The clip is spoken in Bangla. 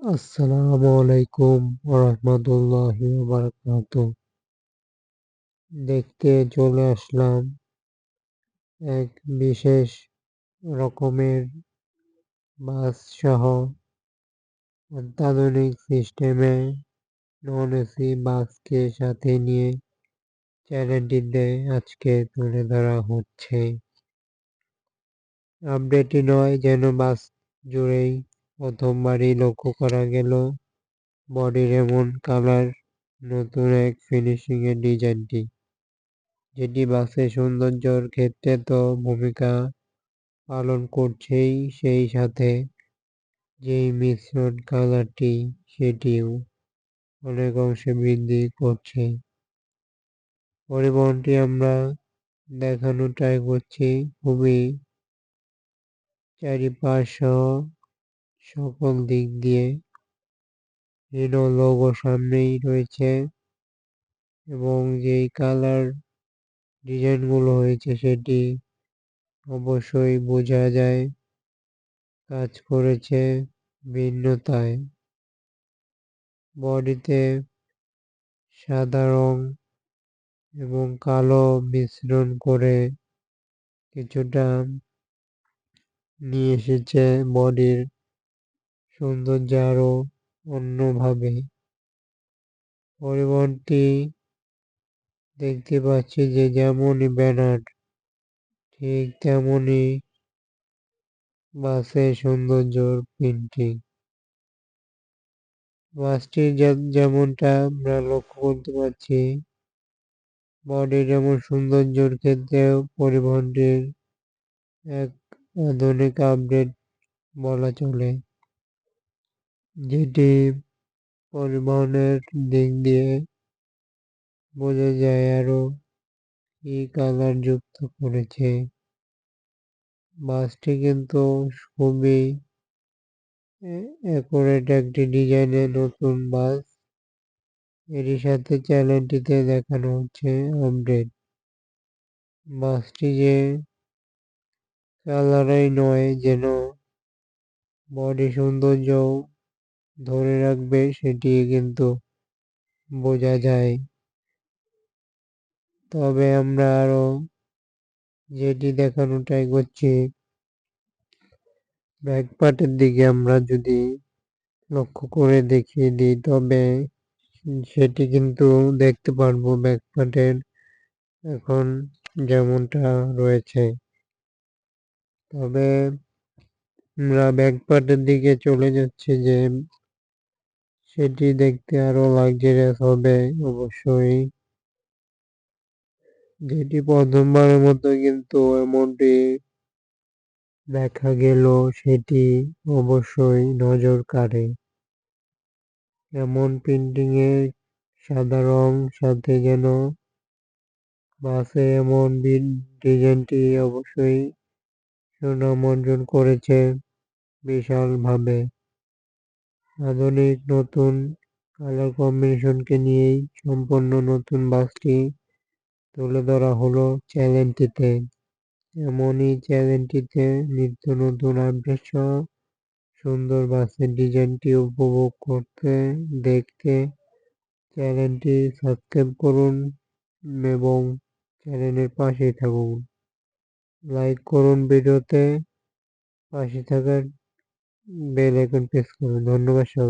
আসসালামু আলাইকুম রহমতুল্লাহি দেখতে চলে আসলাম এক বিশেষ রকমের বাস সহ অত্যাধুনিক সিস্টেমে নন এসি বাসকে সাথে নিয়ে চ্যানেলটিতে আজকে তুলে ধরা হচ্ছে। আপডেটই নয় যেন বাস জুড়েই প্রথমবারই লক্ষ্য করা গেল বডির এমন কালার, নতুন এক ফিনিশিং এর ডিজাইনটি। যেটি বাসের সৌন্দর্যর ক্ষেত্রে তো ভূমিকা পালন করছেই সেই সাথে যেই মিশ্রণ কালারটি সেটিও অনেক অংশে বৃদ্ধি করছে। পরিবহনটি আমরা দেখানো ট্রাই করছি, খুবই চারিপাশ সকল দিক দিয়ে হিরো লোগো সামনেই রয়েছে এবং যেই কালার ডিজাইনগুলো হয়েছে সেটি অবশ্যই বোঝা যায়, কাজ করেছে ভিন্নতায়। বডিতে সাদা রং এবং কালো মিশ্রণ করে কিছুটা নিয়ে এসেছে বডির সৌন্দর্য আরও অন্যভাবে পরিবহনটি দেখতে পাচ্ছি যে যেমনই ব্যানার, ঠিক তেমনই বাসের সৌন্দর্যর প্রিন্টিং বাসটির যেমনটা আমরা লক্ষ্য করতে পারছি বডি যেমন সৌন্দর্যর ক্ষেত্রেও পরিবহনটির এক আধুনিক আপডেট বলা চলে। যেটি পরিবহনের দিক দিয়ে বোঝা যায় আরও কি কালার যুক্ত করেছে, বাসটি কিন্তু খুবই অ্যাকুরেট একটি ডিজাইনের নতুন বাস। এরই সাথে চ্যানেলটিতে দেখানো হচ্ছে আপডেট বাসটি যে কালারই নয়, যেন বডি সৌন্দর্য ধরে রাখবে সেটি কিন্তু বোঝা যায়। তবে আমরা আরও যেটি দেখানো ট্রাই করছি ব্যাক পার্টের দিকে আমরা যদি লক্ষ্য করে দেখিয়ে দিই, তবে সেটি কিন্তু দেখতে পারব ব্যাক পার্টের এখন যেমনটা রয়েছে। তবে আমরা ব্যাক পার্টের দিকে চলে যাচ্ছে যে সেটি দেখতে আরও লাক্সারিয়াস হবে, অবশ্যই। যেটি প্রথমবারের মতো কিন্তু এমনটি দেখা গেল, সেটি অবশ্যই নজর কাড়ে। এমন প্রিন্টিং এর সাদা রং, সাথে যেন বাসে এমন ডিজাইনটি অবশ্যই সুনাম অর্জন করেছে বিশালভাবে। আধুনিক নতুন কালার কম্বিনেশনকে নিয়েই সম্পূর্ণ নতুন বাসটি তুলে ধরা হলো চ্যানেলটিতে এমনই চ্যানেলটিতে নিত্য নতুন আপডেট সহ সুন্দর বাসের ডিজাইনটি উপভোগ করতে, দেখতে চ্যানেলটি সাবস্ক্রাইব করুন এবং চ্যানেলের পাশে থাকুন। লাইক করুন ভিডিওতে, পাশে থাকার বেল আইকন প্রেস করুন। ধন্যবাদ সবাই